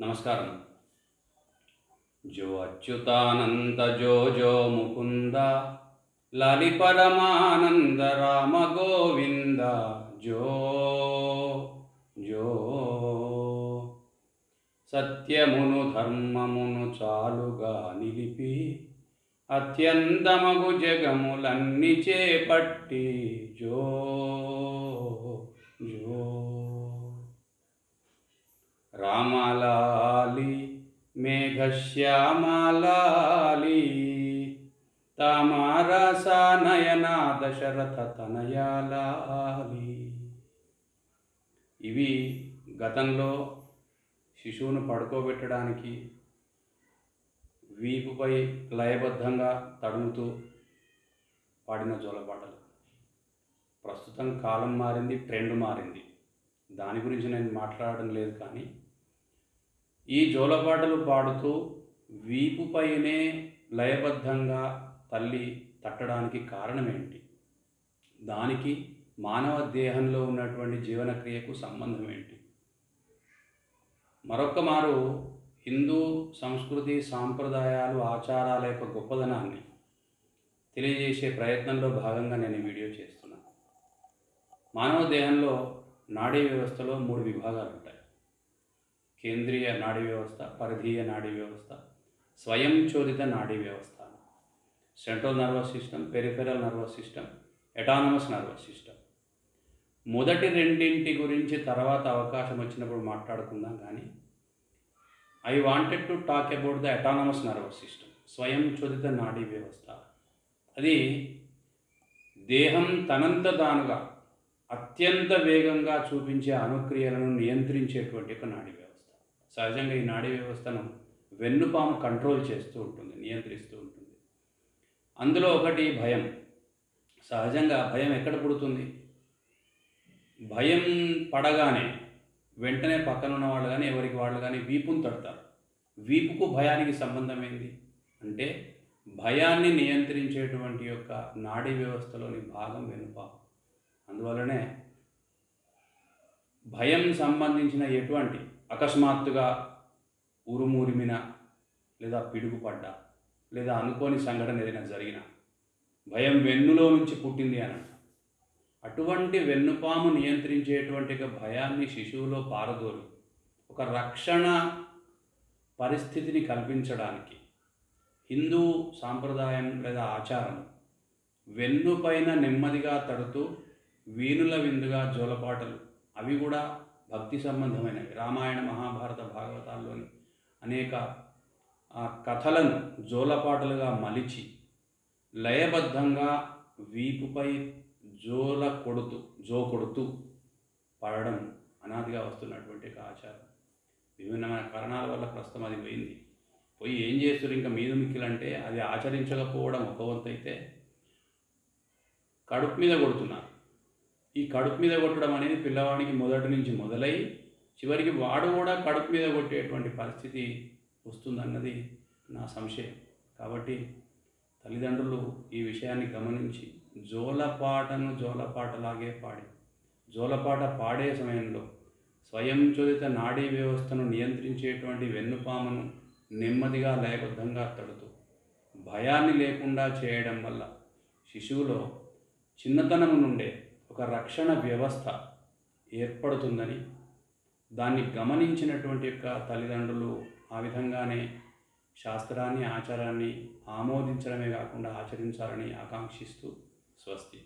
నమస్కారం. జో అచ్యుతానంద జో జో ముకుంద లలి పరమానంద రామ గోవింద జో జో. సత్యమును ధర్మమును చాలుగా నిలిపి అత్యంతమగు జగములన్నీ చేపట్టి జో జో. రామలాలి మేఘశ్యామలాలి. తమారస నయన దశరథ తనయాలాలి. ఇవి గతంలో శిశువును పడుకోబెట్టడానికి వీపుపై లయబద్ధంగా తడుముతూ పాడిన జోలపాటలు. ప్రస్తుతం కాలం మారింది ట్రెండ్ మారింది. దాని గురించి నేను మాట్లాడడం లేదు కానీ ఈ జోలపాటలు పాడుతూ వీపుపైనే లయబద్ధంగా తల్లి తట్టడానికి కారణం దానికి మానవ దేహంలో ఉన్నటువంటి జీవనక్రియకు సంబంధం ఏంటి మరొక మారు హిందూ సంస్కృతి సాంప్రదాయాలు ఆచారాల యొక్క గొప్పదనాన్ని తెలియజేసే ప్రయత్నంలో భాగంగా నేను వీడియో చేస్తున్నాను మానవ దేహంలో నాడీ వ్యవస్థలో మూడు విభాగాలు ఉంటాయి కేంద్రీయ నాడీ వ్యవస్థ పరిధీయ నాడీ వ్యవస్థ స్వయం చోదిత నాడీ వ్యవస్థ. Central nervous system peripheral nervous system autonomous nervous system. మొదటి రెండింటి గురించి తర్వాత అవకాశం వచ్చినప్పుడు మాట్లాడుకుందాం కానీ I wanted to talk about the autonomous nervous system స్వయం చోదిత నాడీ వ్యవస్థ. అది దేహం తనంత తానుగా అత్యంత వేగంగా చూపించే అనుక్రియలను నియంత్రించేటువంటి ఒక నాడీ వ్యవస్థ. సహజంగా ఈ నాడీ వ్యవస్థను వెన్నుపాము కంట్రోల్ చేస్తూ ఉంటుంది నియంత్రిస్తూ ఉంటుంది. అందులో ఒకటి భయం. సహజంగా భయం ఎక్కడ పుడుతుంది? భయం పడగానే వెంటనే పక్కన ఉన్న వాళ్ళు కానీ ఎవరికి వాళ్ళు కానీ వీపును తడతారు. వీపుకు భయానికి సంబంధం ఏంది? అంటే భయాన్ని నియంత్రించేటువంటి యొక్క నాడీ వ్యవస్థలోని భాగం వెనుపాము అందువలనే భయం సంబంధించిన ఎటువంటి అకస్మాత్తుగా ఉరుమురిమిన లేదా పిడుగుపడ్డ లేదా అనుకోని సంఘటన ఏదైనా జరిగిన భయం వెన్నులో నుంచి పుట్టింది అని అటువంటి వెన్నుపాము నియంత్రించేటువంటి భయాన్ని శిశువులో పారదోలి ఒక రక్షణ పరిస్థితిని కల్పించడానికి హిందూ సాంప్రదాయం లేదా ఆచారం వెన్నుపైన నెమ్మదిగా తడుతూ వీణుల విందుగా జోలపాటలు అవి కూడా భక్తి సంబంధమైనవి రామాయణ మహాభారత భాగవతాల్లోని అనేక ఆ కథలను జోలపాటలుగా మలిచి లయబద్ధంగా వీపుపై జోల కొడుతూ జో కొడుతూ పడడం అనాదిగా వస్తున్నటువంటి ఒక ఆచారం. విభిన్నమైన కారణాల వల్ల ప్రస్తుతం అది పోయింది. పోయి ఏం చేస్తారు ఇంకా మీద మిక్కిలంటే అది ఆచరించకపోవడం ఒక వంతైతే కడుపు మీద కొడుతున్నారు. ఈ కడుపు మీద కొట్టడం అనేది పిల్లవాడికి మొదటి నుంచి మొదలై చివరికి వాడు కూడా కడుపు మీద కొట్టేటువంటి పరిస్థితి వస్తుందన్నది నా సంశయం. కాబట్టి తల్లిదండ్రులు ఈ విషయాన్ని గమనించి జోలపాటను జోలపాటలాగే పాడి జోలపాట పాడే సమయంలో స్వయం చోదిత నాడీ వ్యవస్థను నియంత్రించేటువంటి వెన్నుపామును నెమ్మదిగా లయబద్ధంగా తడుతూ భయాన్ని లేకుండా చేయడం వల్ల శిశువులో చిన్నతనం నుండే ఒక రక్షణ వ్యవస్థ ఏర్పడుతుందని దాన్ని గమనించినటువంటి యొక్క తల్లిదండ్రులు ఆ విధంగానే శాస్త్రాన్ని ఆచారాన్ని ఆమోదించడమే కాకుండా ఆచరించాలని ఆకాంక్షిస్తూ స్వస్తి.